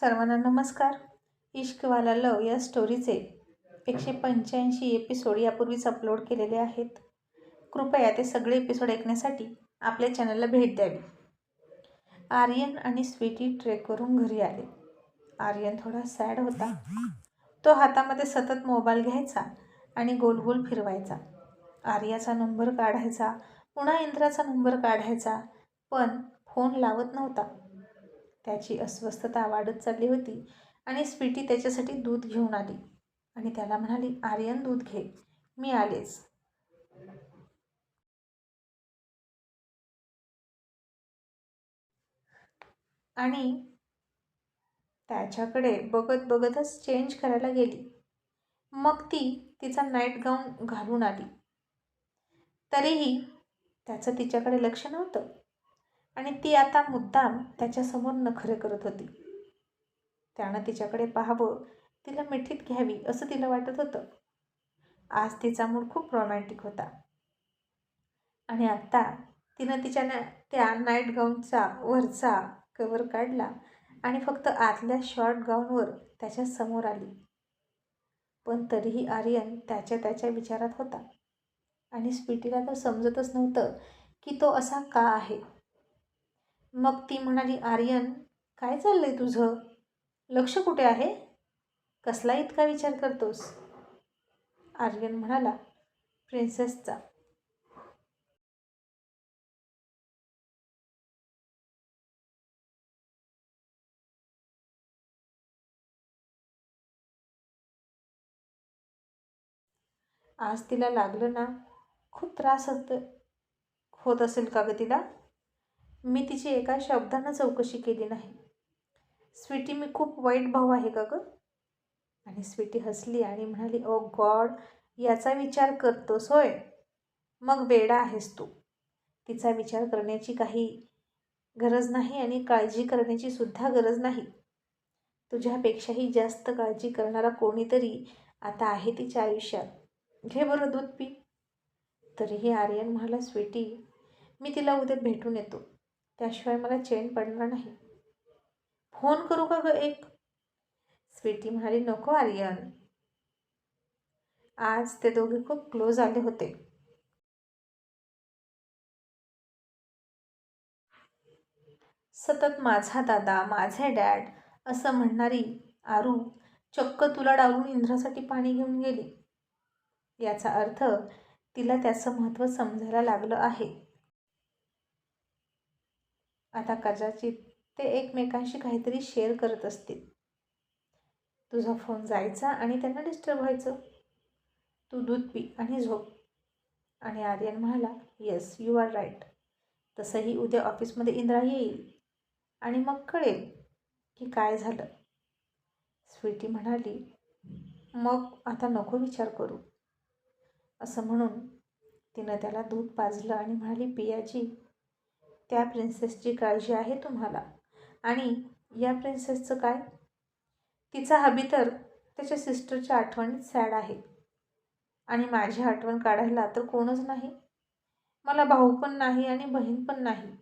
सर्वांना नमस्कार. इश्कवाला लव या स्टोरीचे एकशे पंच्याऐंशी एपिसोड यापूर्वीच अपलोड केलेले आहेत. कृपया ते सगळे एपिसोड ऐकण्यासाठी आपल्या चॅनलला भेट द्यावी. आर्यन आणि स्वीटी ट्रेकवरून घरी आले. आर्यन थोडा सॅड होता. तो हातामध्ये सतत मोबाईल घ्यायचा आणि गोल गोल फिरवायचा. आर्याचा नंबर काढायचा पुन्हा इंद्राचा नंबर काढायचा पण फोन लावत नव्हता. त्याची अस्वस्थता वाढत चालली होती आणि स्वीटी त्याच्यासाठी दूध घेऊन आली. आणि त्याला म्हणाली आर्यन दूध घे. मी आलेच. आणि त्याच्याकडे बघत बघतच चेंज करायला गेली. मग ती तिचा नाईट गाऊन घालून आली. तरीही त्याचं तिच्याकडे लक्ष नव्हतं. आणि ती आता मुद्दाम त्याच्यासमोर नखरे करत होती. त्यानं तिच्याकडे पाहावं तिला मिठीत घ्यावी असं तिला वाटत होतं. आज तिचा मूड खूप रोमॅन्टिक होता. आणि आत्ता तिनं तिच्या ना त्या नाईट गाऊनचा वरचा कवर काढला आणि फक्त आतल्या शॉर्ट गाऊनवर त्याच्यासमोर आली. पण तरीही आर्यन त्याच्या त्याच्या विचारात होता. आणि स्वीटीला तर समजतच नव्हतं की तो असा का आहे. मग ती म्हणाली आर्यन काय चाललंय तुझं? लक्ष कुठे आहे? कसला इतका विचार करतोस? आर्यन म्हणाला प्रिन्सेसचा. आज तिला लागलं ना खूप त्रास होत होत असेल का ग तिला? मी तिची एका शब्दानं चौकशी केली नाही. स्वीटी मी खूप वाईट भाऊ आहे का गं. आणि स्वीटी हसली आणि म्हणाली ओ गॉड याचा विचार करतोस होय? मग वेडा आहेस तू. तिचा विचार करण्याची काही गरज नाही आणि काळजी करण्याची सुद्धा गरज नाही. तुझ्यापेक्षाही जास्त काळजी करणारा कोणीतरी आता आहे तिच्या आयुष्यात. घे बरं दूध पी. तरीही आर्यन म्हणाला स्वीटी मी तिला उद्या भेटून येतो. त्याशिवाय मला चेन पडणार नाही. फोन करू का ग एक? स्वीटी म्हणाली नको आर्यन. आज ते दोघे खूप क्लोज आले होते. सतत माझा दादा माझे डॅड असं म्हणणारी आरू चक्क तुला डावून इंद्रासाठी पाणी घेऊन गेली. याचा अर्थ तिला त्याचं महत्त्व समजायला लागलं आहे. आता कदाचित ते एकमेकांशी काहीतरी शेअर करत असतील. तुझा फोन जायचा आणि त्यांना डिस्टर्ब व्हायचं. तू दूध पी आणि झोप. आणि आर्यन म्हणाला येस यू आर राईट तसंही उद्या ऑफिसमध्ये इंद्रा येईल. आणि मग कळेल की काय झालं. स्वीटी म्हणाली मग आता नको विचार करू. असं म्हणून तिनं त्याला दूध पाजलं आणि म्हणाली पियाजी त्या प्रिन्सेसची काळजी आहे तुम्हाला. आणि या प्रिन्सेसचं काय? तिचा हबी तर त्याच्या सिस्टरच्या आठवणीत सॅड आहे. आणि माझी आठवण काढायला तर कोणच नाही. मला भाऊ पण नाही आणि बहीण पण नाही.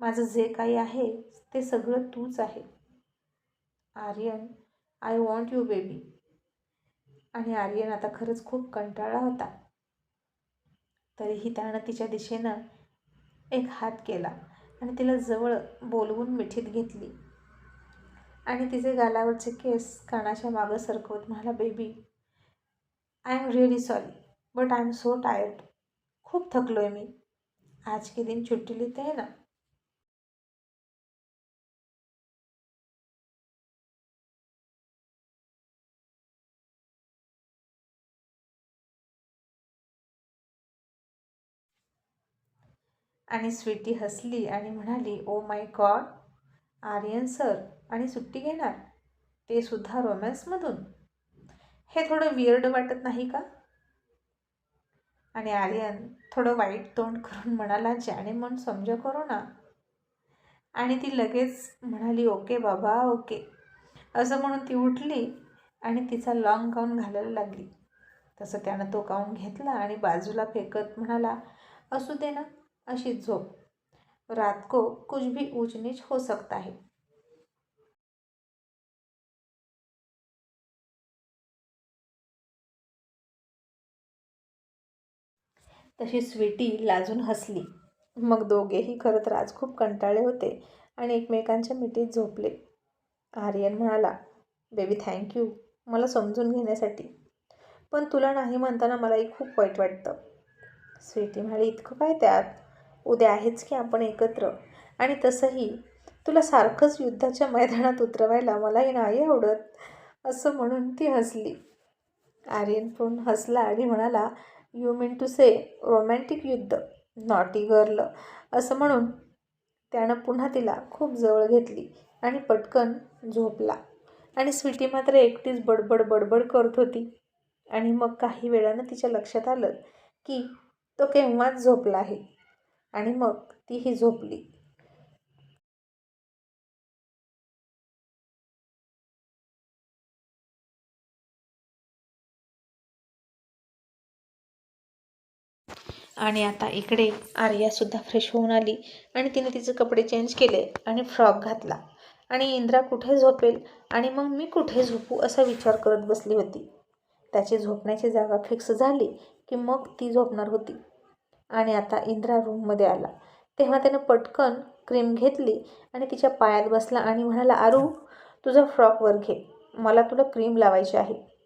माझं जे काही आहे ते सगळं तूच आहे. Aryan I want you baby आणि आर्यन आता खरंच खूप कंटाळा होता. तरीही त्यानं तिच्या दिशेनं एक हात केला आणि तिला जवळ बोलवून मिठीत घेतली. आणि तिचे गालावरचे केस कानाच्या मागं सरकवत म्हणाला baby I am really sorry but I am so tired खूप थकलो आहे मी. आज के दिन छुट्टी लिहिते आहे ना? आणि स्वीटी हसली आणि म्हणाली oh my God Aryan sir आणि सुट्टी घेणार? ते सुद्धा रोमॅन्समधून हे थोडं वियर्ड वाटत नाही का? आणि आर्यन थोडं वाईट तोंड करून म्हणाला ज्याने मन समजा करो ना. आणि ती लगेच म्हणाली ओके बाबा ओके. असं म्हणून ती उठली आणि तिचा लाँग गाऊन घालायला लागली. तसं त्यानं तो गाऊन घेतला आणि बाजूला फेकत म्हणाला असू दे ना अशी झोप. रात को कुछ भी ऊच नीच हो सकता है तशी स्वीटी लाजून हसली. मग दोघेही खरंच राज खूप कंटाळे होते आणि एकमेकांच्या मिठीत झोपले. आर्यन म्हणाला बेबी थँक्यू मला समजून घेण्यासाठी. पण तुला नाही म्हणताना मला एक खूप वाईट वाटतं. स्वीटी म्हणाली इतकं काय त्यात? उद्या आहेच की आपण एकत्र. आणि तसंही तुला सारखंच युद्धाच्या मैदानात उतरवायला मलाही नाही आवडत असं म्हणून ती हसली. आर्यन पण हसला आणि म्हणाला you mean to say romantic युद्ध? नॉटी गर्ल असं म्हणून त्यानं पुन्हा तिला खूप जवळ घेतली आणि पटकन झोपला. आणि स्वीटी मात्र एकटीच बडबड बडबड करत होती. आणि मग काही वेळानं तिच्या लक्षात आलं की तो केव्हाच झोपला आहे. आणि मग तीही झोपली. आणि आता इकडे आर्यासुद्धा फ्रेश होऊन आली आणि तिने तिचे कपडे चेंज केले आणि फ्रॉक घातला. आणि इंद्रा कुठे झोपेल आणि मग मी कुठे झोपू असा विचार करत बसली होती. त्याची झोपण्याची जागा फिक्स झाली की मग ती झोपणार होती. आणि आता इंद्रा रूममध्ये आला. तेव्हा त्यानं पटकन क्रीम घेतली आणि तिच्या पायात बसला आणि म्हणाला आरू तुझा फ्रॉक वर घे. मला तुला क्रीम लावायची आहे.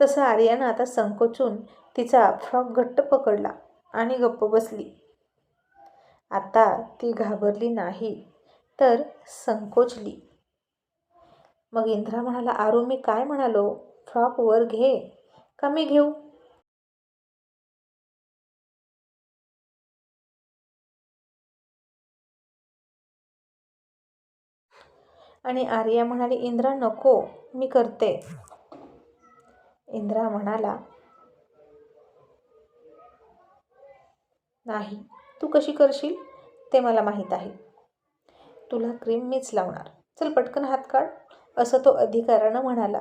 तसं आर्यानं आता संकोचून तिचा फ्रॉक घट्ट पकडला आणि गप्प बसली. आता ती घाबरली नाही तर संकोचली. मग इंद्रा म्हणाला आरू मी काय म्हणालो? फ्रॉक वर घे. का मी घेऊ? आणि आर्या म्हणाली इंद्रा नको मी करते. इंद्रा म्हणाला नाही तू कशी करशील ते मला माहीत आहे. तुला क्रीम मीच लावणार. चल पटकन हात काढ. असं तो अधिकारानं म्हणाला.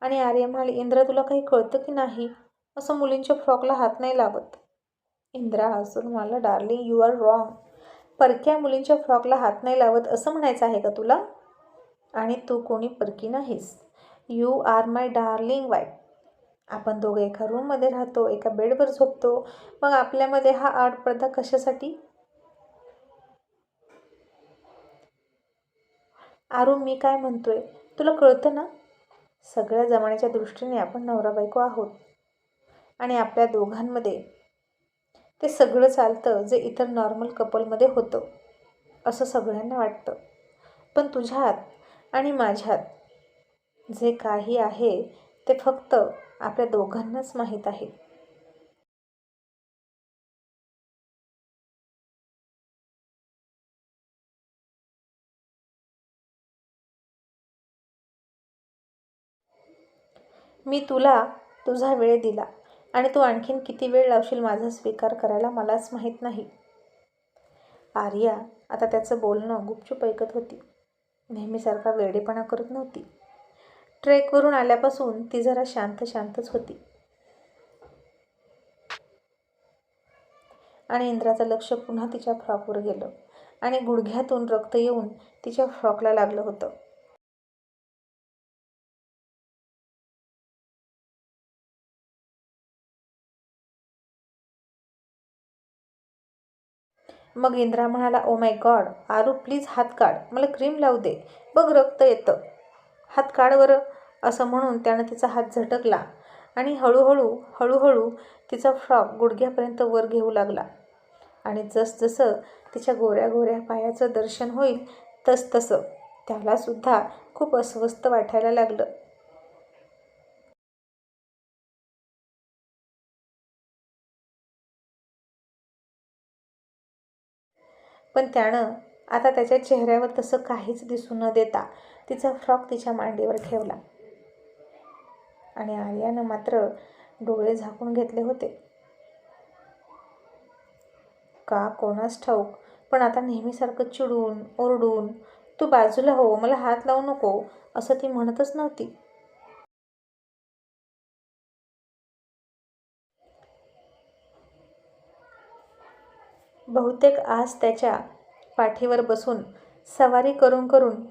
आणि आर्या म्हणाली इंद्रा तुला काही कळतं की नाही? असं मुलींच्या फ्रॉकला हात नाही लावत. इंद्रा असून मला डार्लिंग यू आर रॉंग. परक्या मुलींच्या फ्रॉकला हात नाही लावत असं म्हणायचं आहे का तुला? आणि तू कोणी परकी नाहीस. You are my darling wife आपण दोघं एका रूममध्ये राहतो एका बेडवर झोपतो. मग आपल्यामध्ये हा आडपडदा कशासाठी? आरू मी काय म्हणतोय? तुला कळतं ना? सगळ्या जमान्याच्या दृष्टीने आपण नवरा बायको आहोत. आणि आपल्या दोघांमध्ये ते सगळं चालतं जे इतर नॉर्मल कपलमध्ये होतं. असं सगळ्यांना वाटतं. पण तुझ्यात आणि माझ्यात जे काही आहे ते फक्त आपल्या दोघांनाच माहीत आहे. मी तुला तुझा वेळ दिला आणि तू आणखीन किती वेळ लावशील माझा स्वीकार करायला मलाच माहीत नाही. आर्या आता त्याचं बोलणं गुपचूप ऐकत होती. नेहमीसारखा वेडेपणा करत नव्हती. ट्रेकवरून आल्यापासून ती जरा शांत शांतच होती. आणि इंद्राचं लक्ष पुन्हा तिच्या फ्रॉकवर गेलं आणि गुडघ्यातून रक्त येऊन तिच्या फ्रॉकला लागलं होतं. मग इंद्रा म्हणाला ओ माय गॉड आरू प्लीज हात काढ. मला क्रीम लावू दे. बघ रक्त येतं. हात काढ बरं. असं म्हणून त्यानं तिचा हात झटकला आणि हळूहळू हळूहळू तिचा फ्रॉक गुडघ्यापर्यंत वर घेऊ लागला. आणि जसजसं तिच्या गोऱ्या गोऱ्या पायाचं दर्शन होईल तसतसं त्यालासुद्धा खूप अस्वस्थ वाटायला लागलं. पण त्यानं आता त्याच्या चेहऱ्यावर तसं काहीच दिसू न देता तिचा फ्रॉक तिच्या मांडीवर ठेवला. आणि आर्यानं मात्र डोळे झाकून घेतले होते. का कोणास ठाऊक पण आता नेहमीसारखं चिडून ओरडून तू बाजूला हो मला हात लावू नको असं ती म्हणतच नव्हती. बहुतेक आज त्याच्या पाठीवर बसून सवारी करून करून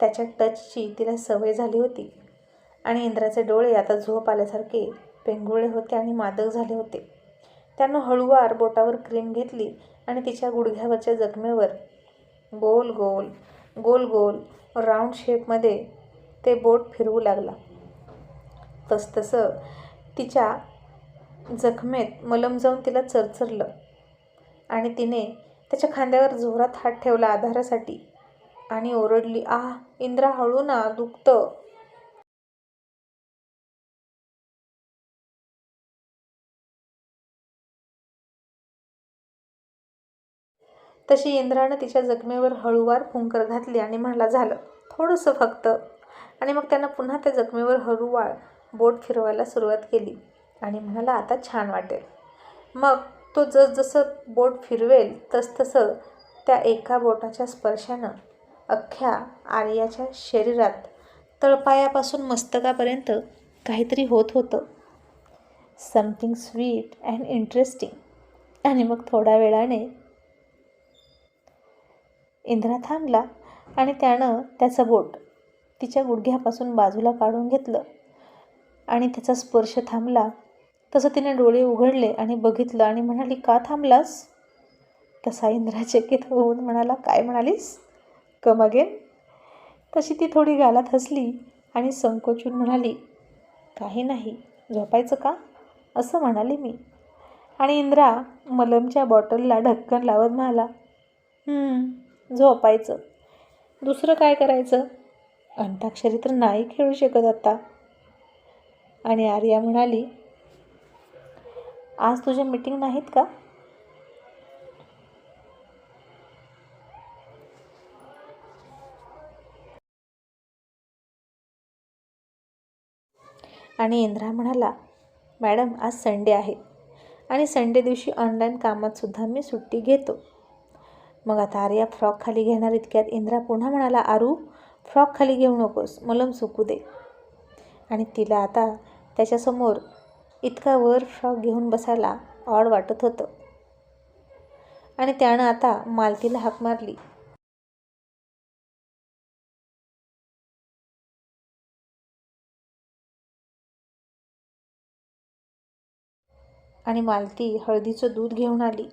त्याच्या टचची तिला सवय झाली होती. आणि इंद्राचे डोळे आता झोप आल्यासारखे पेंगुळे होते आणि मादक झाले होते. त्यानं हळूवार बोटावर क्रीम घेतली आणि तिच्या गुडघ्यावरच्या जखमेवर गोल गोल गोल गोल राऊंड शेपमध्ये ते बोट फिरवू लागला. तसतसं तिच्या जखमेत मलम जाऊन तिला चरचरलं. आणि तिने त्याच्या खांद्यावर जोरात हात ठेवला आधारासाठी आणि ओरडली आह इंद्रा हळू ना दुखतं. तशी इंद्रानं तिच्या जखमेवर हळूवार फुंकर घातली आणि म्हणाला झालं थोडंसं फक्त. आणि मग त्यानं पुन्हा त्या जखमेवर हळूवार बोट फिरवायला सुरुवात केली आणि म्हणाला आता छान वाटेल. मग तो जसजसं बोट फिरवेल तसतसं त्या एका बोटाच्या स्पर्शानं अख्ख्या आर्याच्या शरीरात तळपायापासून मस्तकापर्यंत काहीतरी होत होतं. समथिंग स्वीट अँड इंटरेस्टिंग आणि मग थोड्या वेळाने इंद्रा थांबला आणि त्यानं त्याचं बोट तिच्या गुडघ्यापासून बाजूला काढून घेतलं. आणि त्याचा स्पर्श थांबला तसं तिने डोळे उघडले आणि बघितलं आणि म्हणाली का थांबलास? तसा इंद्राचकित होऊन म्हणाला काय म्हणालीस? कम अगेन तशी ती थोडी गालात हसली आणि संकोचून म्हणाली काही नाही झोपायचं का? असं म्हणाले मी. आणि इंद्रा मलमच्या बॉटलला ढक्कन लावत म्हणाला झोपायचं. दुसरं काय करायचं? अंताक्षरी तर नाही खेळू शकत आता. आणि आर्या म्हणाली आज तुझ्या मीटिंग नाहीत का? आणि इंद्रा म्हणाला मॅडम आज संडे आहे आणि संडे दिवशी ऑनलाईन कामातसुद्धा मी सुट्टी घेतो. मग आता आर्या फ्रॉक खाली घेणार इतक्यात इंद्रा पुन्हा म्हणाला आरू फ्रॉक खाली घेऊ नकोस मलम सुकू दे. आणि तिला आता त्याच्यासमोर इतका वर फ्रॉक घेऊन बसायला ऑड वाटत होतं. आणि त्यानं आता मालतीला हाक मारली. आणि मालती हळदीचं दूध घेऊन आली.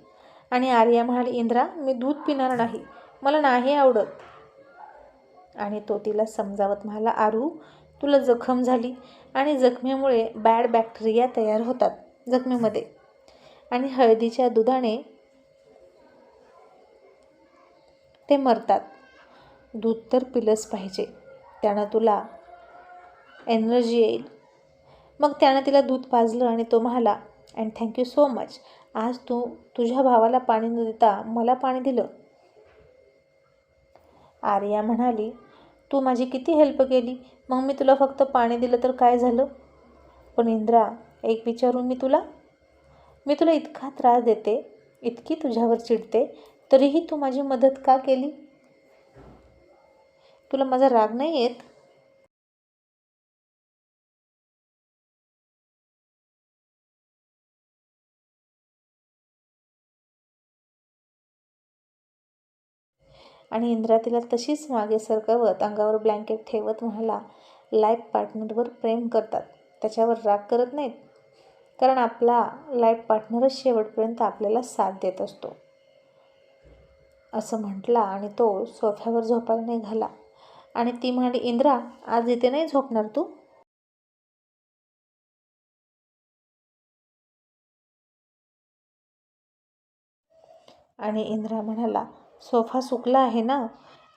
आणि आर्या म्हणाली इंद्रा मी दूध पिणार नाही. मला नाही आवडत. आणि तो तिला समजावत म्हणाला आरू तुला जखम झाली आणि जखमेमुळे बॅड बॅक्टेरिया तयार होतात जखमेमध्ये. आणि हळदीच्या दुधाने ते मरतात. दूध तर पिलंच पाहिजे. त्यानं तुला एनर्जी येईल. मग त्यानं तिला दूध पाजलं आणि तो म्हणाला अँड थँक्यू सो मच आज तू तुझ्या भावाला पाणी न देता मला पाणी दिलं. आर्या म्हणाली तू माझी किती हेल्प केली? मग मी तुला फक्त पाणी दिलं तर काय झालं? पण इंद्रा एक विचारून मी तुला मी तुला इतका त्रास देते इतकी तुझ्यावर चिडते तरीही तू माझी मदत का केली? तुला माझा राग नाही येत? आणि इंद्रा तिला तशीच मागे सरकवत अंगावर ब्लँकेट ठेवत म्हणाला लाईफ पार्टनरवर प्रेम करतात. त्याच्यावर राग करत नाहीत. कारण आपला लाईफ पार्टनरच शेवटपर्यंत आपल्याला साथ देत असतो. असं म्हटला आणि तो सोफ्यावर झोपायला निघाला आणि ती म्हणाली इंद्रा आज इथे नाही झोपणार तू? आणि इंद्रा म्हणाला सोफा सुकला आहे ना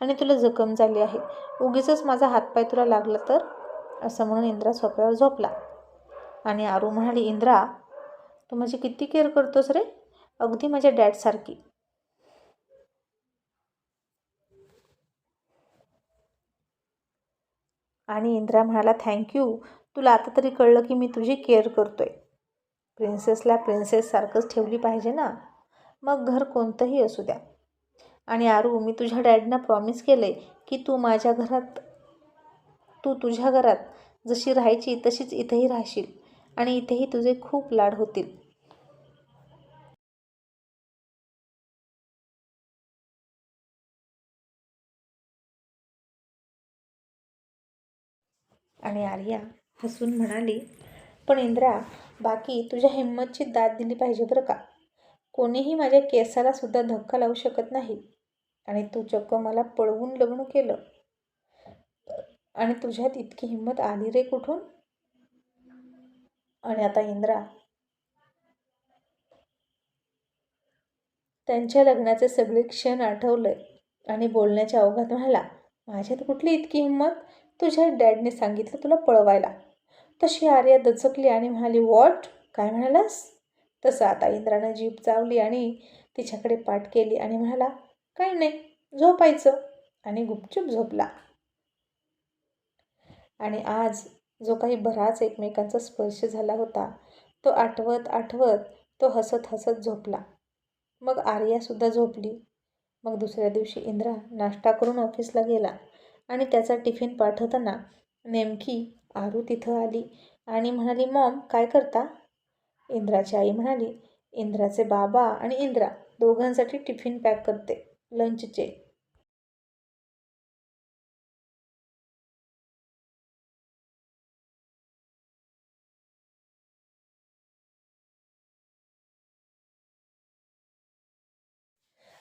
आणि तुला जखम झाली आहे. उगीच माझा हातपाय तुला लागला तर? असं म्हणून इंद्रा सोफ्यावर झोपला. आणि आरू म्हणाली इंद्रा तू माझी किती केअर करतोस रे? अगदी माझ्या डॅडसारखी आणि इंद्रा म्हणाला थँक्यू तुला आता तरी कळलं की मी तुझी केअर करतोय. प्रिन्सेसला प्रिन्सेससारखंच ठेवली पाहिजे ना. मग घर कोणतंही असू द्या. आणि आरू मी तुझ्या डॅडना प्रॉमिस केलं आहे की तू माझ्या घरात तू तुझ्या घरात जशी राहायची तशीच इथंही राहशील आणि इथेही तुझे खूप लाड होतील. आणि आर्या हसून म्हणाली पण इंद्रा बाकी तुझ्या हिंमतची दाद दिली पाहिजे बरं का? कोणीही माझ्या केसाला सुद्धा धक्का लावू शकत नाही. आणि तू चक्क मला पळवून लग्न केलं. आणि तुझ्यात इतकी हिंमत आली रे कुठून? आणि आता इंद्रा त्यांच्या लग्नाचे सगळे क्षण आठवले आणि बोलण्याच्या अवघात म्हणाला माझ्यात कुठली इतकी हिंमत? तुझ्या डॅडने सांगितलं तुला पळवायला. तशी आर्या दचकली आणि म्हणाली वॉट? काय म्हणालास? तसं आता इंद्रानं जीप चावली आणि तिच्याकडे पाठ केली आणि म्हणाला काही नाही झोपायचं. आणि गुपचूप झोपला. आणि आज जो काही बराच एकमेकांचा स्पर्श झाला होता तो आठवत आठवत तो हसत हसत झोपला. मग आर्यासुद्धा झोपली. मग दुसऱ्या दिवशी इंद्रा नाश्ता करून ऑफिसला गेला आणि त्याचा टिफिन पाठवताना नेमकी आरू तिथं आली आणि म्हणाली मॉम काय करता? इंद्राची आई म्हणाली इंद्राचे बाबा आणि इंद्रा दोघांसाठी टिफिन पॅक करते. लंचचे.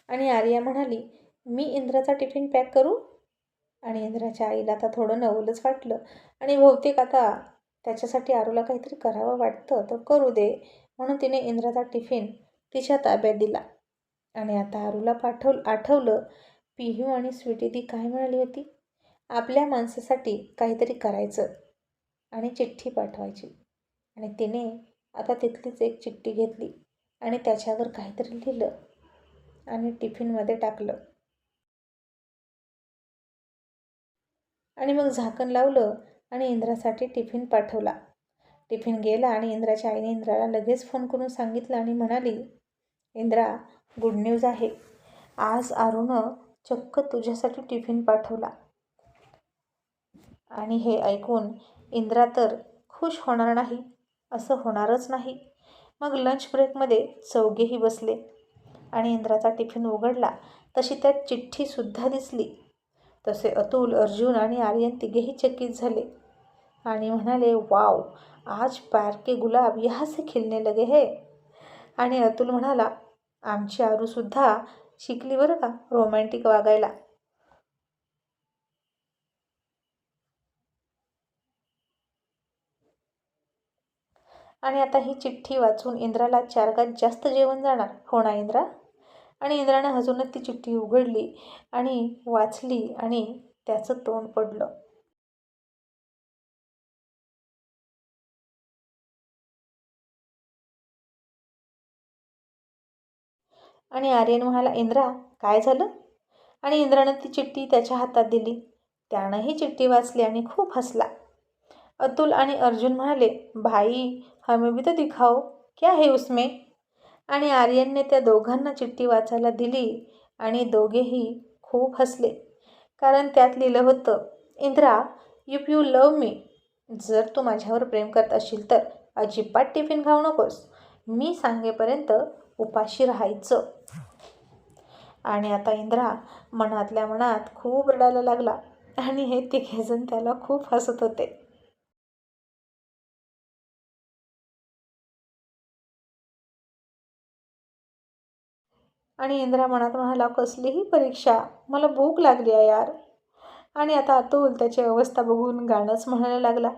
आणि आर्या म्हणाली मी इंद्राचा टिफिन पॅक करू? आणि इंद्राच्या आईला आता थोडं नवलंच वाटलं. आणि बहुतेक आता त्याच्यासाठी आरूला काहीतरी करावं वाटतं तर करू दे म्हणून तिने इंद्राचा टिफिन तिच्या ताब्यात दिला. आणि आता आरूला पाठव आठवलं पिहू आणि स्वीटी ती काय म्हणाली होती? आपल्या माणसासाठी काहीतरी करायचं आणि चिठ्ठी पाठवायची. आणि तिने आता तिथलीच एक चिठ्ठी घेतली आणि त्याच्यावर काहीतरी लिहिलं आणि टिफिनमध्ये टाकलं. आणि मग झाकण लावलं आणि इंद्रासाठी टिफिन पाठवला. टिफिन गेला आणि इंद्राच्या आईने इंद्राला लगेच फोन करून सांगितलं आणि म्हणाली इंद्रा गुड न्यूज आहे. आज आरूनं चक्क तुझ्यासाठी टिफिन पाठवला. आणि हे ऐकून इंद्रा तर खुश होणार नाही. असं होणारच नाही. मग लंच ब्रेकमध्ये चौघेही बसले. आणि इंद्राचा टिफिन उघडला. तशी त्यात चिठ्ठीसुद्धा दिसली. तसे अतुल अर्जुन आणि आर्यन तिघेही चकित झाले. आणि म्हणाले वाव आज प्यार के गुलाब यहाँ से खिलने लगे है. आणि अतुल म्हणाला आमची आरूसुद्धा शिकली बरं का रोमॅन्टिक वागायला? आणि आता ही चिठ्ठी वाचून इंद्राला चार गात जास्त जेवण जाणार हो ना इंद्रा? आणि इंद्रानं हजूनच ती चिठ्ठी उघडली आणि वाचली आणि त्याचं तोंड पडलं. आणि आर्यन म्हणाला इंद्रा काय झालं? आणि इंद्रानं ती चिठ्ठी त्याच्या हातात दिली. त्यानं ही चिठ्ठी वाचली आणि खूप हसला. अतुल आणि अर्जुन म्हणाले भाई हमें भी तो दिखाओ. क्या है उसमें? आणि आर्यनने त्या दोघांना चिठ्ठी वाचायला दिली आणि दोघेही खूप हसले. कारण त्यात लिहिलं होतं Indra if you love me जर तू माझ्यावर प्रेम करत असशील तर अजिबात टिफिन खाऊ नकोस. मी सांगेपर्यंत उपाशी राहायचं. आणि आता इंद्रा मनातल्या मनात खूप रडायला लागला. आणि हे तिघेजण त्याला खूप हसत होते. आणि इंद्रा मनात म्हणाला कसलीही परीक्षा मला भूक लागली आहे यार. आणि आता अतुल त्याची अवस्था बघून गाणंच म्हणायला लागला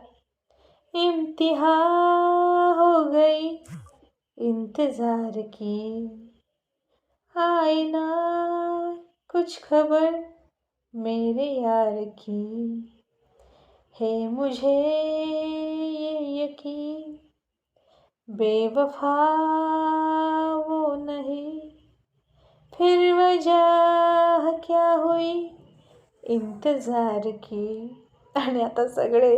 इम्तिहा हो गई. इंतज़ार की। आईना, कुछ खबर मेरे यार की। है मुझे ये यकीन, बेवफा वो नहीं। फिर वजह क्या हुई? इंतज़ार की। आणि आता सगळे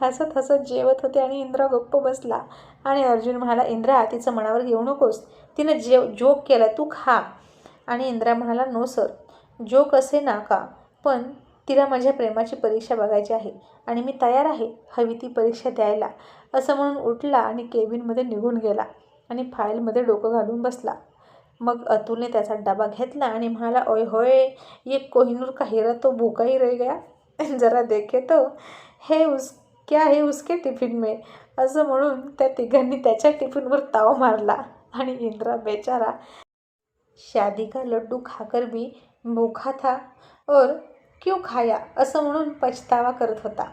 हसत हसत जेवत होते आणि इंद्रा गप्प बसला. आणि अर्जुन म्हणाला इंद्रा तिचं मनावर घेऊ नकोस. तिनं जेव जोक केला तू खा. आणि इंद्रा म्हणाला नो सर. जोक असे नाका पण तिला माझ्या प्रेमाची परीक्षा बघायची आहे आणि मी तयार आहे हवी ती परीक्षा द्यायला. असं म्हणून उठला आणि केबिनमध्ये निघून गेला आणि फाईलमध्ये डोकं घालून बसला. मग अतुलने त्याचा डबा घेतला आणि म्हणाला ओय होय ये कोहिनूर का हिरा तो भूकाही रह गया. जरा देखे तो हे उस क्या हे उसके टिफिन में? असं म्हणून त्या तिघांनी त्याच्या टिफिनवर ताव मारला आणि इंद्रा बेचारा शादी का लड्डू खाकर भी भूखा था और क्यों खाया? असं म्हणून पछतावा करत होता.